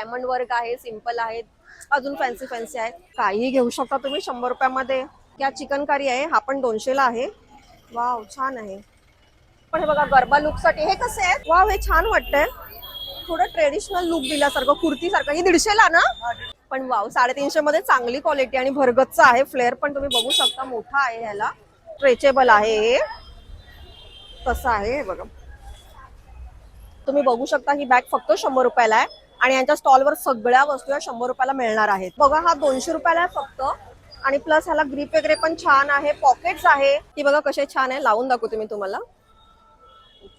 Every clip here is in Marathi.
डायमंड वर्क आहे सिंपल आहेत अजून फॅन्सी फॅन्सी आहेत. काही घेऊ शकता तुम्ही शंभर रुपयामध्ये. या चिकन करी आहे हा पण दोनशेला आहे. वाव छान आहे. पण हे बघा गरबा लुकसाठी हे कसे आहे वाव हे छान वाटतंय. थोडं ट्रेडिशनल लुक दिल्यासारखं कुर्ती सारखं हे दीडशेला ना? पण वाव साडेतीनशे मध्ये चांगली क्वालिटी आणि भरगतच आहे. फ्लेअर पण तुम्ही बघू शकता मोठा आहे ह्याला. स्ट्रेचेबल आहे. हे तसं आहे हे बघा. तुम्ही बघू शकता ही बॅग फक्त शंभर रुपयाला आहे. आणि यांच्या स्टॉलवर सगळ्या वस्तू या शंभर रुपयाला मिळणार आहेत. बघा हा दोनशे रुपयाला आहे फक्त. आणि प्लस ह्याला ग्रीप वगैरे पण छान आहे पॉकेट्स आहे. ही बघा कसे छान आहे लावून दाखवते मी तुम्हाला.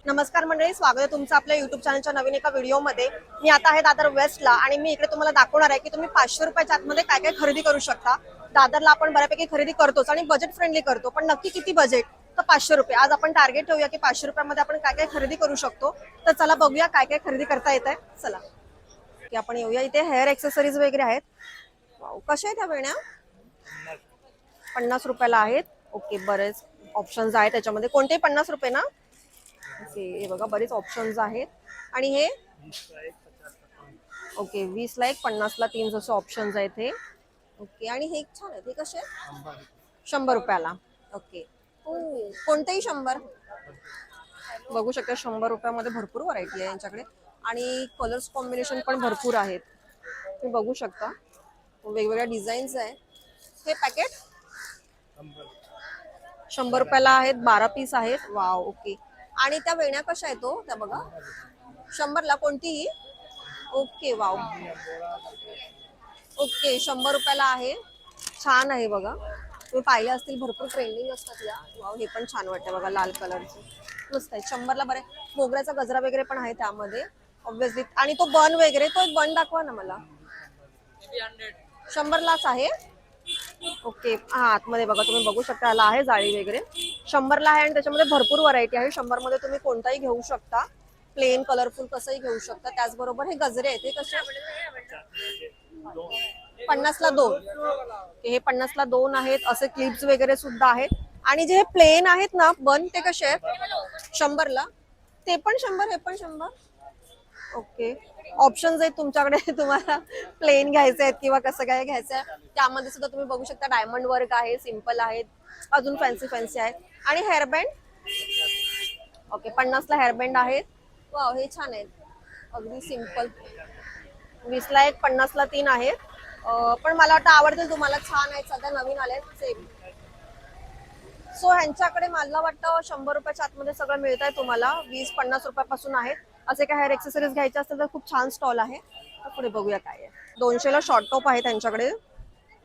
नमस्कार मंडळी स्वागत आहे तुमचं आपल्या युट्यूब चॅनलच्या नवीन एका व्हिडिओमध्ये मी आता आहे दादर वेस्टला आणि मी इकडे तुम्हाला दाखवणार आहे की तुम्ही पाचशे रुपयाच्या आतमध्ये काय काय खरेदी करू शकता. दादरला आपण बऱ्यापैकी खरेदी करतोच आणि बजेट फ्रेंडली करतो पण नक्की किती बजेट तर पाचशे रुपये. आज आपण टार्गेट ठेवूया की पाचशे रुपयामध्ये आपण काय काय खरेदी करू शकतो. तर चला बघूया काय काय खरेदी करता येत आहे चला. की आपण येऊया. इथे हेअर एक्सेसरीज वगैरे आहेत. कशा आहेत ह्या वेण्या? पन्नास रुपयाला आहेत. ओके बरेच ऑप्शन्स आहेत त्याच्यामध्ये कोणते पन्नास रुपये ना? ओके हे बघा बरेच ऑप्शन्स आहेत. आणि हे? ओके वीस ला एक पन्नास ला तीन जसे ऑप्शन्स आहेत हे. ओके आणि हे एक छान आहेत. हे कसे शंभर रुपयाला. ओके हो, कोणतेही शंभर. बघू शकता शंभर रुपयामध्ये भरपूर व्हरायटी आहे यांच्याकडे. आणि कलर्स कॉम्बिनेशन पण भरपूर आहेत. तुम्ही बघू शकता. वेगवेगळ्या डिझाईन्स आहे. हे पॅकेट शंभर रुपयाला आहेत बारा पीस आहेत. वाव ओके आणि त्या वेण्या कशा आहेत हो? त्या बघा. शंभरला कोणतीही? ओके वाव ओके शंभर रुपयाला आहे. छान आहे बघा. तुम्ही पाहिले असतील भरपूर ट्रेंडिंग असतात या. वाव हे पण छान वाटतं बघा लाल कलरचे मस्त आहे. शंभरला बरे मोगऱ्याचा गजरा वगैरे पण आहे त्यामध्ये. ऑब्विसली आणि तो बन वगैरे तो एक बन दाखवा ना मला. शंभरलाच आहे. ओके हा आतमध्ये बघा तुम्ही बघू शकता याला आहे जाळी वगैरे. शंभरला आहे आणि त्याच्यामध्ये भरपूर व्हरायटी आहे. शंभरमध्ये तुम्ही कोणताही घेऊ शकता. प्लेन कलरफुल कसंही घेऊ शकता. त्याचबरोबर हे गजरे आहेत. हे कसे? पन्नासला दोन. हे पन्नासला दोन आहेत. असे क्लिप्स वगैरे सुद्धा आहेत. आणि जे हे प्लेन आहेत ना बन ते कसे आहेत? शंभरला ते पण शंभर हे पण शंभर. ओके. ऑप्शन्स आहेत तुमच्याकडे तुम्हाला प्लेन घ्यायचे आहेत किंवा कसं काय घ्यायचं आहे. त्यामध्ये सुद्धा तुम्ही बघू शकता डायमंड वर्क आहे सिंपल आहेत अजून फॅन्सी फॅन्सी आहेत. आणि हेअरबँड ओके पन्नासला हेअरबँड आहेत. वाव हे छान आहेत. अगदी सिंपल वीसला एक पन्नासला तीन आहेत. पण मला वाटतं आवडतील तुम्हाला. छान आहेत सध्या नवीन आले सेम सो ह्यांच्याकडे मला वाटतं शंभर रुपयाच्या आतमध्ये सगळं मिळत आहे तुम्हाला. वीस पन्नास रुपयापासून आहेत. असे काय हेअर एक्सेसरीज घ्यायचे असतील तर खूप छान स्टॉल आहे. तर पुढे बघूया काय आहे. दोनशेला शॉर्ट टॉप आहे त्यांच्याकडे.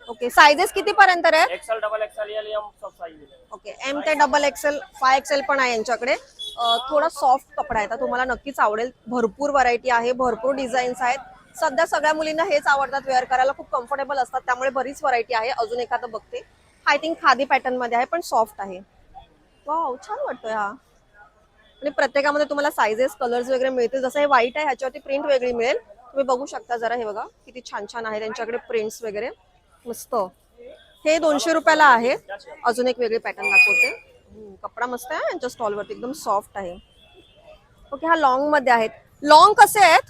ओके सायझेस किती पर्यंत आहेत एक्सेल डबल एक्सेल ये लिए हम सब साइज मिलेगा ओके एम ते डबल एक्सेल फाय एक्सेल पण आहे यांच्याकडे. अं, थोडा सॉफ्ट कपडा आहे. तर तुम्हाला नक्कीच आवडेल. भरपूर व्हरायटी आहे भरपूर डिझाईन्स आहेत. सध्या सगळ्या मुलींना हेच आवडतात वेअर करायला. खूप कम्फर्टेबल असतात. त्यामुळे बरीच व्हरायटी आहे. अजून एखादं बघते. आय थिंक खादी पॅटर्नमध्ये आहे पण सॉफ्ट आहे. वाव छान वाटतोय हा. आणि प्रत्येकामध्ये तुम्हाला सायझेस कलर्स वगैरे मिळतील. जसं हे व्हाईट आहे ह्याच्यावरती प्रिंट वेगळी मिळेल. तुम्ही बघू शकता जरा हे बघा किती छान छान आहे त्यांच्याकडे प्रिंट्स वगैरे. मस्त. हे दोनशे रुपयाला आहे. अजून एक वेगळी पॅटर्न दाखवते. कपडा मस्त आहे. यांच्या स्टॉलवरती एकदम सॉफ्ट आहे. ओके हा लॉंगमध्ये आहेत. लॉंग कसे आहेत?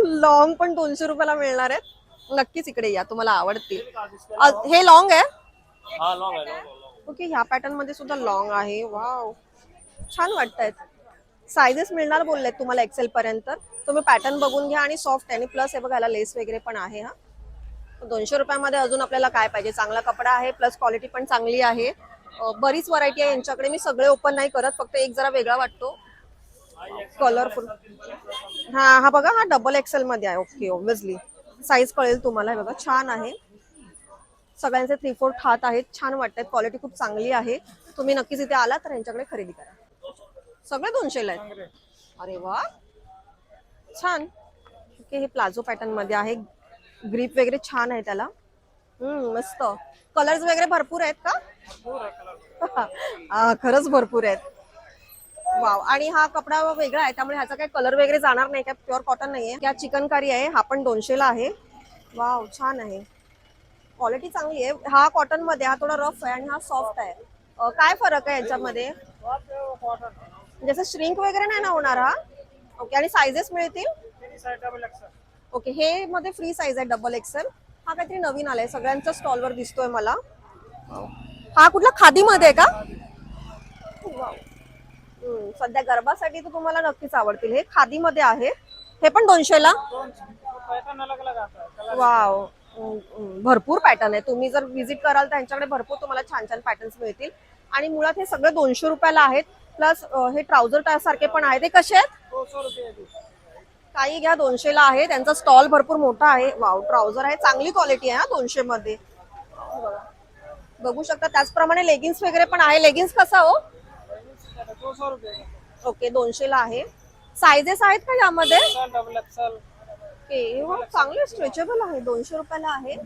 लॉंग पण दोनशे रुपयाला मिळणार आहेत. नक्कीच इकडे या तुम्हाला आवडतील. हे लॉंग आहे. ओके ह्या पॅटर्नमध्ये सुद्धा लॉंग आहे. वाव छान वाटतायत सायझेस मिळणार बोललेत तुम्हाला एक्सेल पर्यंत. तुम्ही पॅटर्न बघून घ्या आणि सॉफ्ट आणि प्लस हे बघायला लेस वगैरे पण आहे हा. दोनशे रुपयामध्ये अजून आपल्याला काय पाहिजे? चांगला कपडा आहे प्लस क्वालिटी पण चांगली आहे. बरीच व्हरायटी आहे यांच्याकडे. मी सगळे ओपन नाही करत फक्त एक जरा वेगळा वाटतो. कलरफुल हा हा बघा हा डबल एक्सेल मध्ये आहे. ओके ऑब्विसली साईज कळेल तुम्हाला. हे बघा छान आहे. सगळ्यांचे थ्री फोर्थ हात आहेत. छान वाटतात क्वालिटी खूप चांगली आहे. तुम्ही नक्कीच इथे आला तर यांच्याकडे खरेदी करा. सगळे दोनशेला आहेत. अरे वा. छान. ओके हे प्लाझो पॅटर्नमध्ये आहे. ग्रीप वगैरे छान आहे त्याला. हम्म मस्त. कलर्स वगैरे भरपूर आहेत का? खरंच भरपूर आहेत. वाव आणि हा कपडा वेगळा आहे. त्यामुळे ह्याचा काही कलर वगैरे जाणार नाही. काय प्युअर कॉटन नाहीये. या चिकनकारी आहे. हा पण दोनशेला आहे. वाव छान आहे. क्वालिटी चांगली आहे. हा कॉटनमध्ये हा थोडा रफ आहे आणि हा सॉफ्ट आहे. काय फरक आहे याच्यामध्ये? जसं श्रिंक वगैरे नाही ना होणार हा? ओके आणि सायझेस मिळतील? ओके हे मध्ये फ्री साईज आहे डबल एक्सेल हा काहीतरी नवीन आलाय. सगळ्यांच्या स्टॉलवर दिसतोय मला. हा कुठला? खादीमध्ये आहे का? सध्या गरबासाठी तर तुम्हाला नक्कीच आवडतील. हे खादीमध्ये आहे. हे पण है कलर वाव भरपूर पॅटर्न आहे. तुम्ही जर व्हिजिट कराल तर त्यांच्याकडे भरपूर तुम्हाला छान छान पॅटर्न्स मिळतील. आणि मुळात हे सगळे दोनशे रुपयाला आहेत. प्लस हे ट्राउझर सारखे पण आहेत ते कसे आहेत? काही घ्या दोनशेला आहे. त्यांचा स्टॉल भरपूर मोठा आहे. वाव ट्राउझर आहे. चांगली क्वालिटी आहे दोनशे मध्ये बघू शकता. त्याचप्रमाणे लेगिन्स वगैरे पण आहे. लेगिन्स कसा हो? ओके दोनशेला आहे. सायझेस आहेत का यामध्ये? एक्सल डबल एक्सल ओके वा, चांगले स्ट्रेचेबल आहे. दोनशे रुपयाला आहे.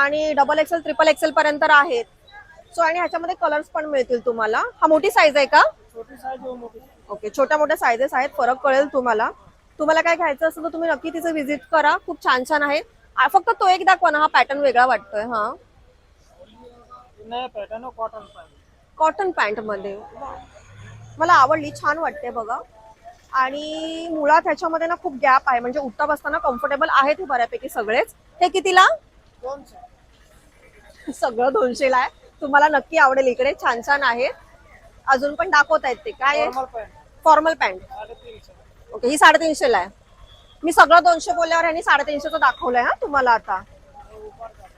आणि डबल एक्सेल ट्रिपल एक्सेल पर्यंत आहेत. सो आणि ह्याच्यामध्ये कलर्स पण मिळतील तुम्हाला. हा मोठी साईज आहे का. ओके छोट्या मोठ्या सायझेस आहेत. फरक कळेल तुम्हाला. तुम्हाला काय घ्यायचं असेल तर तुम्ही नक्की तिचं व्हिजिट करा. खूप छान छान आहे. फक्त तो एक दाखवा ना हा पॅटर्न वेगळा वाटतोय हा. पैटर्न है कॉटन पैंट कॉटन पॅन्टमध्ये. मला आवडली छान वाटते बघा. आणि मुळात ह्याच्यामध्ये ना खूप गॅप आहे. म्हणजे उठता बसताना कम्फर्टेबल आहेत हे बऱ्यापैकी सगळेच. हे कितीला? सगळं दोनशेला आहे. तुम्हाला नक्की आवडेल इकडे. छान छान आहेत. अजून पण दाखवत आहेत ते काय आहे? फॉर्मल पॅन्ट ओके ही साडेतीनशेला आहे. मी सगळं दोनशे बोलल्यावर ह्यांनी साडेतीनशेचं दाखवलंय हा तुम्हाला आता.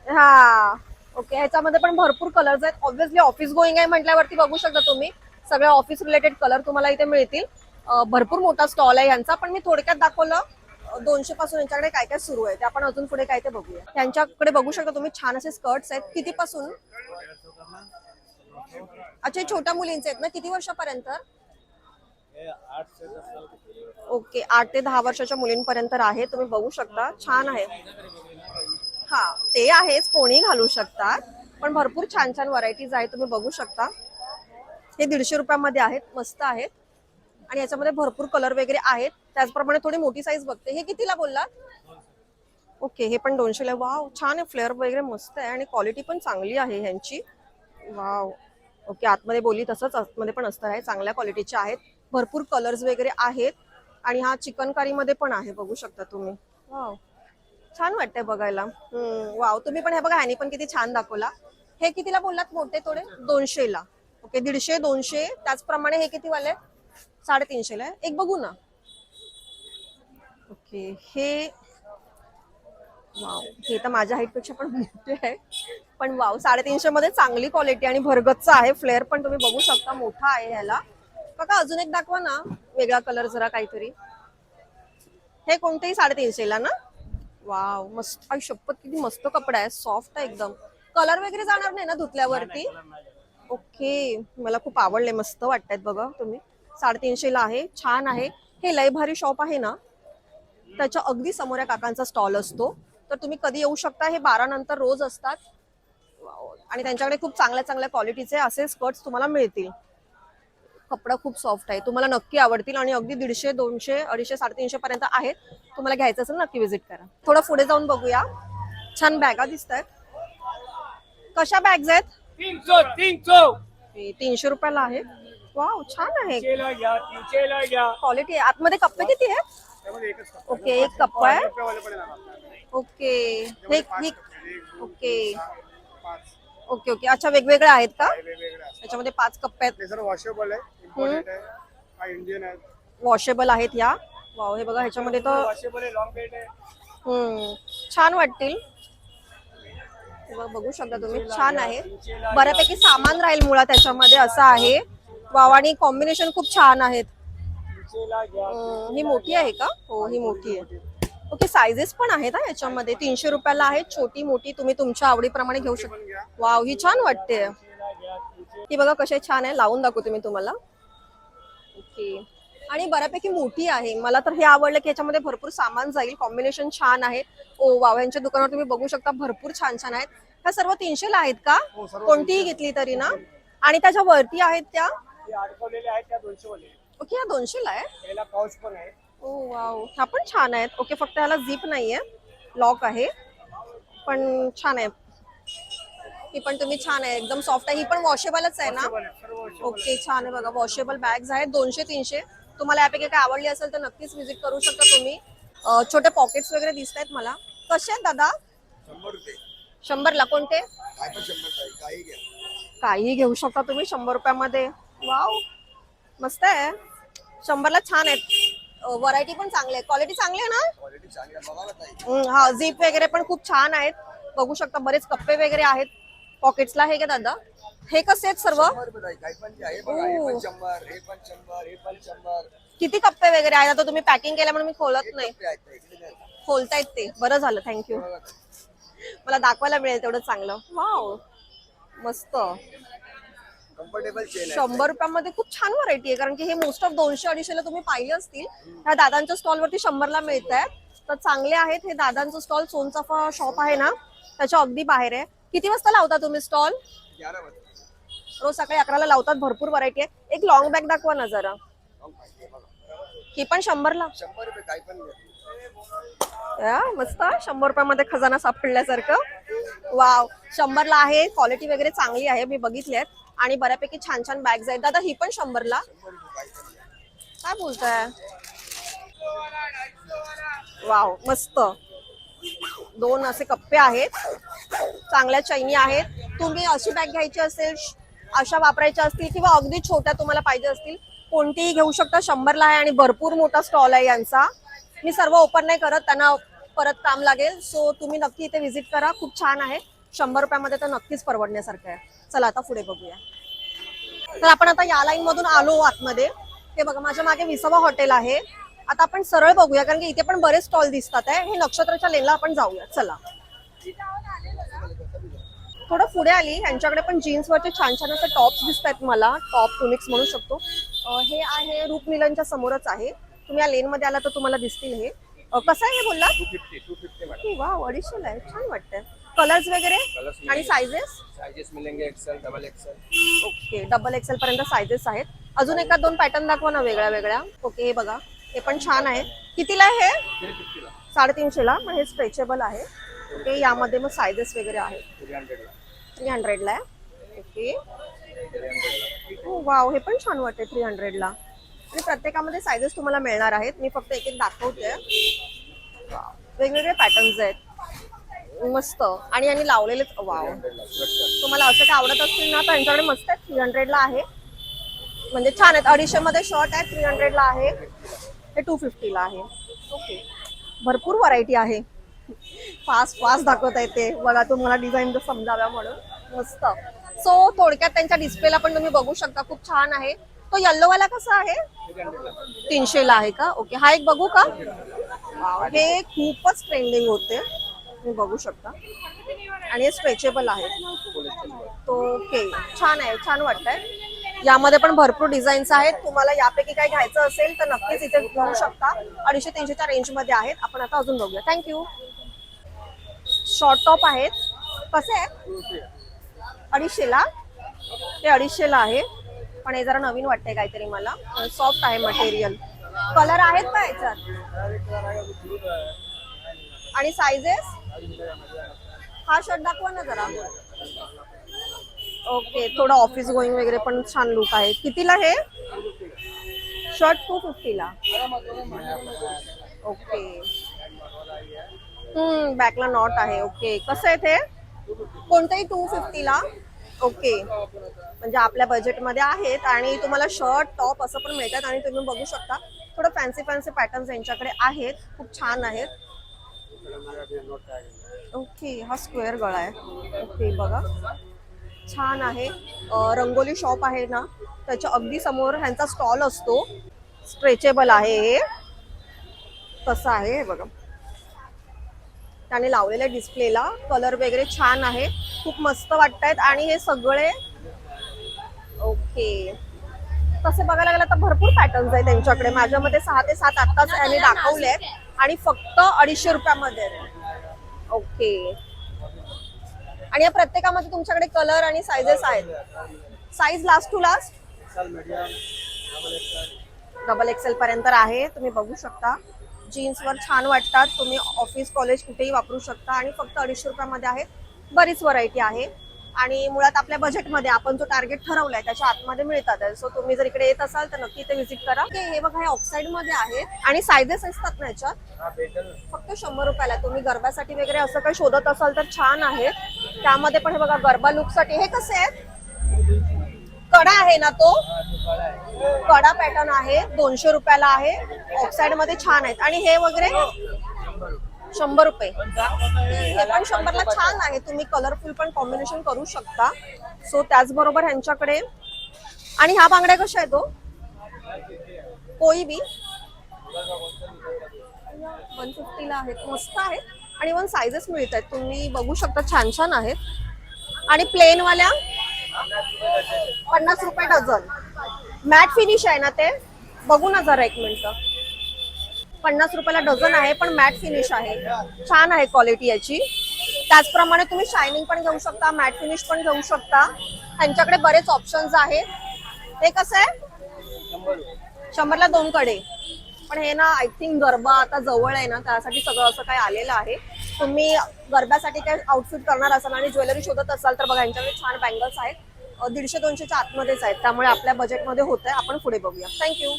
हा. ओके ह्याच्यामध्ये पण भरपूर कलर्स आहेत. ऑब्व्हियसली ऑफिस गोईंग आहे म्हटल्यावरती बघू शकता तुम्ही. सगळे ऑफिस रिलेटेड कलर तुम्हाला इथे मिळतील. भरपूर मोठा स्टॉल आहे यांचा पण मी थोडक्यात दाखवलं दोनशे पासून यांच्याकडे काय काय सुरू आहे ते आपण अजून पुढे काय ते बघूया. त्यांच्याकडे बघू शकता तुम्ही छान असे स्कर्ट्स आहेत. कितीपासून? अच्छा हे छोट्या मुलींचे आहेत ना? किती वर्षापर्यंत? ओके आठ ते दहा वर्षाच्या मुलींपर्यंत आहे. तुम्ही बघू शकता. छान आहे. हा ते आहेच. कोणी घालू शकतात पण भरपूर छान छान व्हरायटीज आहेत. तुम्ही बघू शकता. हे दीडशे रुपयामध्ये आहेत. मस्त आहेत. आणि याच्यामध्ये भरपूर कलर वगैरे आहेत. त्याचप्रमाणे थोडी मोठी साईज बघते. हे कितीला बोललात? ओके हे पण दोनशेला वाव छान आहे. फ्लेअर वगैरे मस्त आहे आणि क्वालिटी पण चांगली आहे ह्यांची. वाव ओके आतमध्ये बोली तसंच आतमध्ये पण असतं आहे. चांगल्या क्वालिटीचे आहेत. भरपूर कलर्स वगैरे आहेत. आणि हा चिकनकारी मध्ये पण आहे बघू शकता तुम्ही. वाव छान वाटतंय बघायला. वाव तुम्ही पण हे बघा ह्यानी पण किती छान दाखवला. हे कितीला बोललात मोठे थोडे? दोनशेला ओके दीडशे दोनशे. त्याचप्रमाणे हे किती वाले साडेतीनशेला आहे. एक बघू ना. ओके हे वाव हे तर माझ्या हाईटपेक्षा पण मोठे आहे. पण वाव साडेतीनशे मध्ये चांगली क्वालिटी आणि भरगतचा आहे. फ्लेअर पण तुम्ही बघू शकता मोठा आहे ह्याला. काका अजून एक दाखवा ना वेगळा कलर जरा काहीतरी. हे कोणतेही साडेतीनशेला ना? वाव मस्त. आई शपथ किती मस्त कपडा आहे. सॉफ्ट आहे एकदम. कलर वगैरे जाणार नाही ना धुतल्यावरती? ओके मला खूप आवडले मस्त वाटतायत बघा तुम्ही. साडेतीनशेला आहे. छान आहे. हे लय भारी शॉप आहे ना? त्याच्या अगदी समोर या काकांचा स्टॉल असतो. तर तुम्ही कधी येऊ शकता. हे बारा नंतर रोज असतात. आणि त्यांच्याकडे खूप चांगल्या चांगल्या क्वालिटीचे असे स्कर्ट्स तुम्हाला मिळतील. कपडा खूप सॉफ्ट आहे तुम्हाला नक्की आवडतील आणि अगदी दीडशे दोनशे अडीचशे साडेतीनशे पर्यंत आहेत. तुम्हाला घ्यायचं असेल नक्की विजिट करा. थोडं पुढे जाऊन बघूया. छान बॅगा दिसत आहेत कशा बॅग्स आहेत? तीनशे रुपयाला आहे वाव छान आहे. क्वालिटी आतमध्ये कप्पे किती आहेत? त्यामध्ये एकच कप ओके एक कप्पा आहे. रुपयावाले पण येणार ओके. हे ही ओके. पाच. Okay okay. अच्छा वेगवेगळे आहेत का? वेगवेगळे असतात. त्याच्यामध्ये पाच कप्पे आहेत. वॉशेबल आहे. इम्पॉर्टंट आहे. हा इंडियन आहे. वॉशेबल आहेत या. वाव हे बघा ह्याच्यामध्ये तर वॉशेबल आहे लॉंग बेल्ट आहे. हम्म, छान वाटतील. हे बघा, बघू शकता तुम्ही. छान आहे. बऱ्यापैकी सामान राहील मुळात त्याच्यामध्ये असं आहे. वाव आणि कॉम्बिनेशन खूप छान आहेत. अं, ही मोठी आहे का? हो ही मोठी आहे. ओके सायझेस पण आहेत हा याच्यामध्ये. तीनशे रुपयाला आहे छोटी मोठी तुम्ही तुमच्या आवडीप्रमाणे घेऊ शकता वाव ही छान वाटते. ही बघा कसे छान आहे लावून दाखवते मी तुम्हाला. ओके आणि बऱ्यापैकी मोठी आहे. मला तर हे आवडलं की याच्यामध्ये भरपूर सामान जाईल. कॉम्बिनेशन छान आहे. ओ वाव यांच्या दुकानावर तुम्ही बघू शकता भरपूर छान छान आहेत. ह्या सर्व तीनशेला आहेत का? हो, कोणतीही घेतली तरी ना? आणि त्याच्या वरती आहेत त्या? हे अडकवलेले आहेत त्या ओके ह्या दोनशेला आहे याला पाऊच पण आहे. Oh wow. ह्या पण छान आहेत. ओके फक्त ह्याला झीप नाहीये. लॉक आहे. पण छान आहे. ही पण तुम्ही छान आहे. एकदम सॉफ्ट आहे. ही पण वॉशेबलच आहे ना? Washable आहे, सर्व washable ओके छान आहे बघा. वॉशेबल बॅग्स आहेत. दोनशे तीनशे. तुम्हाला यापैकी काय आवडली असेल तर नक्कीच विजिट करू शकता तुम्ही. अं, छोटे पॉकेट्स वगैरे दिसत आहेत मला. कसे आहेत दादा? शंभर रुपये. शंभरला कोणते? काय पण शंभर काही काही घ्या. काही घेऊ शकता तुम्ही शंभर रुपयामध्ये. वाव. मस्त आहे. शंभरला छान आहेत. व्हरायटी पण चांगली आहे. क्वालिटी चांगली आहे ना? क्वालिटी चांगली आहे बघा ना ताई. हम्म, हा झीप वगैरे पण खूप छान आहेत. बघू शकता बरेच कप्पे वगैरे आहेत. पॉकेट्सला हे का दादा? हे कसे आहेत सर्व? शंभर रुपये ताई. काही पण घ्या हे बघा हे ओ. पण शंभर हे पण शंभर हे पण शंभर. किती कप्पे वगैरे आहेत? आता तुम्ही पॅकिंग केल्या म्हणून मी खोलत नाही. कपडे आहेत ताई, इकडे नाही. खोलतायत ते. बरं झालं थँक्यू बघा ताई. मला दाखवायला मिळेल तेवढं चांगलं. वाव. मस्त. शंभर रुपयामध्ये खूप छान व्हरायटी आहे. कारण की हे मोस्ट ऑफ दोनशे अडीचशेला तुम्ही पाहिले असतील ह्या दादांच्या स्टॉलवरती शंभरला मिळत आहेत तर चांगले आहेत हे दादांचं स्टॉल सोनचाफा शॉप आहे ना त्याच्या अगदी बाहेर आहे. किती वाजता लावता तुम्ही स्टॉल. रोज सकाळी अकराला लावतात भरपूर व्हरायटी आहे. एक लॉंग बॅग दाखवा ना जरा. ही पण शंभरला. मस्त. शंभर रुपयामध्ये खजाना सापडल्यासारखं. वाव. शंभरला आहे क्वालिटी वगैरे चांगली आहे. मी बघितली आहेत. आणि बऱ्यापैकी छान छान बॅग्स आहेत. दादा ही पण शंभरला. काय बोलताय? वाव मस्त. दोन असे कप्पे आहेत. चांगल्या चैनी आहेत. तुम्ही अशी बॅग घ्यायची असेल अशा वापरायच्या असतील किंवा अगदी छोट्या तुम्हाला पाहिजे असतील कोणतीही घेऊ शकता. शंभरला आहे आणि भरपूर मोठा स्टॉल आहे यांचा. मी सर्व ओपन नाही करत त्यांना परत काम लागेल. सो तुम्ही नक्की इथे व्हिजिट करा. खूप छान आहे. शंभर रुपयामध्ये तर नक्कीच परवडण्यासारखं आहे. चला आता पुढे बघूया. तर आपण आता या लाईन मधून आलो आतमध्ये. ते बघा माझ्या मागे विसावा हॉटेल आहे. आता आपण सरळ बघूया कारण की इथे पण बरेच स्टॉल दिसतात आहे. हे नक्षत्राच्या लेनला आपण जाऊया. चला. थोडं पुढे आली. यांच्याकडे पण जीन्स वरचे छान छान असे टॉप्स दिसत आहेत मला. टॉप टुनिक्स म्हणू शकतो. हे आहे रूपमिलनच्या समोरच आहे. तुम्ही या लेन मध्ये आला तर तुम्हाला दिसतील हे. कसं आहे हे बोलला वा अडीचशेला आहे. छान वाटतंय. कलर्स वगैरे? आणि सायझेस साइजेस मिलेंगे XL double XL okay double XL पर्यंत सायझेस आहेत. अजून एका दोन पॅटर्न दाखवा ना वेगळ्या वेगळ्या. ओके हे बघा. हे पण छान आहे. कितीला आहे हे? थ्री फिफ्टीला साडेतीनशेला. मग हे स्ट्रेचेबल आहे. ओके यामध्ये मग सायझेस वगैरे आहेत. थ्री हंड्रेडला थ्री हंड्रेडला आहे. ओके थ्री हंड्रेडला हो वाव हे पण छान वाटते थ्री हंड्रेडला आणि प्रत्येकामध्ये सायझेस तुम्हाला मिळणार आहेत. मी फक्त एक एक दाखवते. वाव. वेगवेगळे पॅटर्न्स आहेत. मस्त. आणि यांनी लावलेलेच वाव. तुम्हाला असं काय आवडत असतील ना त्यांच्याकडे मस्त आहे. थ्री हंड्रेडला आहे. म्हणजे छान आहेत. अडीचशे मध्ये शॉर्ट आहे थ्री हंड्रेडला आहे. हे टू फिफ्टीला आहे. ओके भरपूर व्हरायटी आहे. फास्ट फास्ट दाखवता येते. बघा तुम्हाला डिझाईन जर समजाव्या म्हणून. मस्त. सो थोडक्यात त्यांच्या डिस्प्लेला पण तुम्ही बघू शकता. खूप छान आहे. तो येल्लो वाला कसा आहे? तीनशेला आहे का? ओके हा एक बघू का? हे खूपच ट्रेंडिंग होते. तुम्ही बघू शकता. आणि हे स्ट्रेचेबल आहे. ओके छान आहे छान वाटतंय. यामध्ये पण भरपूर डिझाईन्स आहेत. तुम्हाला यापैकी काय घ्यायचं असेल तर नक्कीच इथे घेऊ शकता. अडीचशे तीनशेच्या रेंजमध्ये आहेत. आपण आता अजून बघूया. थँक्यू शॉर्ट टॉप आहेत. कसे आहेत? अडीचशेला. ते अडीचशेला आहे. पण हे जरा नवीन वाटतंय काहीतरी मला. सॉफ्ट आहे मटेरियल कलर आहेत का याच्यात? आणि सायझेस हा शर्ट दाखवा ना जरा. ओके थोडं ऑफिस गोईंग वगैरे पण छान लुक आहे. कितीला हे? शर्ट टू फिफ्टीला ओके हम्म बॅकला नॉट आहे. ओके कसं आहे ते? कोणतंही टू फिफ्टीला ओके म्हणजे आपल्या बजेटमध्ये आहेत आणि तुम्हाला शर्ट टॉप असं पण मिळतात आणि तुम्ही बघू शकता. थोडं फॅन्सी फॅन्सी पॅटर्न्स यांच्याकडे आहेत. खूप छान आहेत. ओके हा स्क्वेअर गळा आहे. ओके बघा. छान आहे. रंगोली शॉप आहे ना त्याच्या अगदी समोर ह्यांचा स्टॉल असतो. स्ट्रेचेबल आहे. हे तसं आहे हे बघा. त्याने लावलेल्या डिस्प्लेला कलर वगैरे छान आहे. खूप मस्त वाटतायत आणि हे सगळे ओके. तसे बघायला गेलं तर भरपूर पॅटर्न्स आहेत त्यांच्याकडे. माझ्यामध्ये सहा ते सात आत्ताच यांनी दाखवले आहेत. आणि फक्त अडीचशे रुपयामध्ये ओके. आणि या प्रत्येकामध्ये तुमच्याकडे कलर आणि साइजेस आहेत. Size last to last double XL पर्यंत आहे. तुम्ही बघू शकता. जीन्सवर छान वाटतात. तुम्ही ऑफिस कॉलेज कुठेही वापरू शकता. आणि फक्त अडीचशे रुपयामध्ये आहेत बरीच व्हरायटी आहे. आणि मुळात आपल्या बजेटमध्ये आपण जो टार्गेट ठरवलाय त्याच्या आतमध्ये मिळतात. सो तुम्ही जर इकडे येत असाल तर नक्की इथे व्हिजिट करा. हे हे बघा हे ऑक्साईडमध्ये आहेत आणि सायझेस असतात ना याच्यात? हा फक्त शंभर रुपयाला. आहे. तुम्ही गरबासाठी वगैरे असं काही शोधत असाल तर छान आहे. त्यामध्ये पण हे बघा गरबा लुकसाठी हे कसे आहेत? कडा आहे ना तो? हा आहे. कडा पॅटर्न आहे. दोनशे रुपयाला आहे. ऑक्साईडमध्ये छान आहेत. आणि हे वगैरे? शंभर रुपये. हे पण शंभरला छान आहे. तुम्ही कलरफुल पण कॉम्बिनेशन करू शकता. सो त्याचबरोबर ह्यांच्याकडे आणि ह्या बांगड्या कशा आहेत तो कोई बी वन फिफ्टीला आहेत. मस्त आहेत. आणि वन सायझेस मिळत आहेत. तुम्ही बघू शकता छान छान आहेत. आणि प्लेन वाल्या पन्नास रुपये डझन. मॅट फिनिश आहे ना ते? बघू ना जरा एक मिनिट. पन्नास रुपयाला डझन आहे पण मॅट फिनिश आहे. छान आहे क्वालिटी याची. त्याचप्रमाणे तुम्ही शायनिंग पण घेऊ शकता मॅट फिनिश पण घेऊ शकता. त्यांच्याकडे बरेच ऑप्शन्स आहेत. ते कसं आहे? शंभरला दोन कडे. पण हे ना आय थिंक गरबा आता जवळ आहे ना त्यासाठी सगळं असं काय आलेलं आहे. तुम्ही गरब्यासाठी काय आउटफिट करणार असाल आणि ज्वेलरी शोधत असाल तर बघा यांच्याकडे छान बँगल्स आहेत. दीडशे दोनशेच्या आतमध्येच आहेत. त्यामुळे आपल्या बजेटमध्ये होत आहे आपण पुढे बघूया. थँक्यू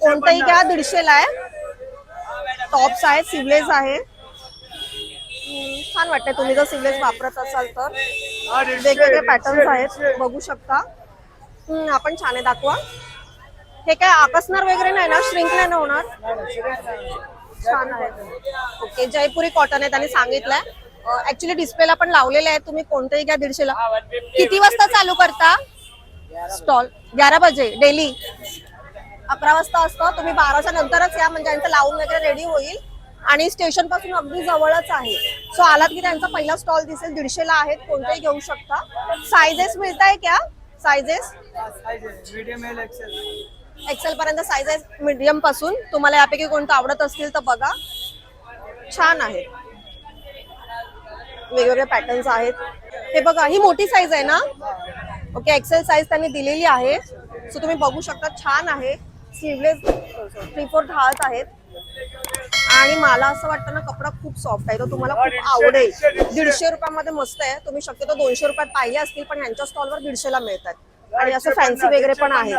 कोणतंही घ्या दीडशेला आहे. टॉप्स आहेत सिवलेज आहे. छान वाटतंय तुम्ही जर सिवलेज वापरत असाल तर. वेगवेगळे पॅटर्न्स आहेत बघू शकता. आपण छान आहे दाखवा. हे काय आकसणार वगैरे नाही ना? श्रिंक नाही ना होणार? छान आहे. ओके जयपुरी कॉटन आहे त्यांनी सांगितलंय. ऍक्च्युली डिस्प्लेला पण लावलेले आहे तुम्ही कोणतेही घ्या दीडशेला. किती वाजता चालू करता? स्टॉल ग्यारा बजे डेली अकरा वाजता असतं. तुम्ही बाराच्या नंतरच या म्हणजे यांचं लावून वगैरे रेडी होईल. आणि स्टेशनपासून अगदी जवळच आहे. सो आलात की त्यांचा पहिला स्टॉल दिसेल. दीडशेला आहेत. कोणतेही घेऊ शकता. सायझेस मिळत आहे क्या? सायझेस एक्सेल पर्यंत साईज मीडियमपासून. तुम्हाला यापैकी कोणतं आवडत असतील तर बघा. छान आहे वेगवेगळे पॅटर्न्स आहेत. हे बघा ही मोठी साईज आहे ना? ओके एक्सेल साईज त्यांनी दिलेली आहे. सो तुम्ही बघू शकता. छान आहे. स्लीवलेस थ्री फोर्थ हात आहेत. आणि मला असं वाटतं ना कपडा खूप सॉफ्ट आहे. तो तुम्हाला खूप आवडेल. दीडशे रुपयामध्ये मस्त आहे. तुम्ही शक्यतो दोनशे रुपयात पाहिले असतील पण ह्यांच्या स्टॉलवर दीडशेला मिळतात आणि असं फॅन्सी वगैरे पण आहे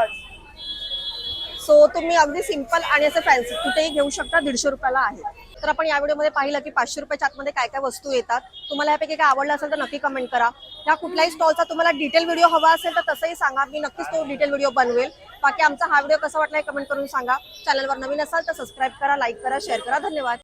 सो तुम्ही अगदी सिंपल आणि असं फॅन्सी कुठेही घेऊ शकता दीडशे रुपयाला आहे. तर आपण या व्हिडिओमध्ये पाहिलं की पाचशे रुपयाच्या आतमध्ये काय काय वस्तू येतात. तुम्हाला यापैकी काय आवडलं असेल तर नक्की कमेंट करा. या कुठल्याही स्टॉलचा तुम्हाला डिटेल व्हिडिओ हवा असेल तर तसंही सांगा. मी नक्कीच तो डिटेल व्हिडिओ बनवेल. बाकी आमचा हा व्हिडिओ कसा वाटला कमेंट करून सांगा. चॅनलवर नवीन असाल तर सबस्क्राईब करा लाईक करा शेअर करा. धन्यवाद.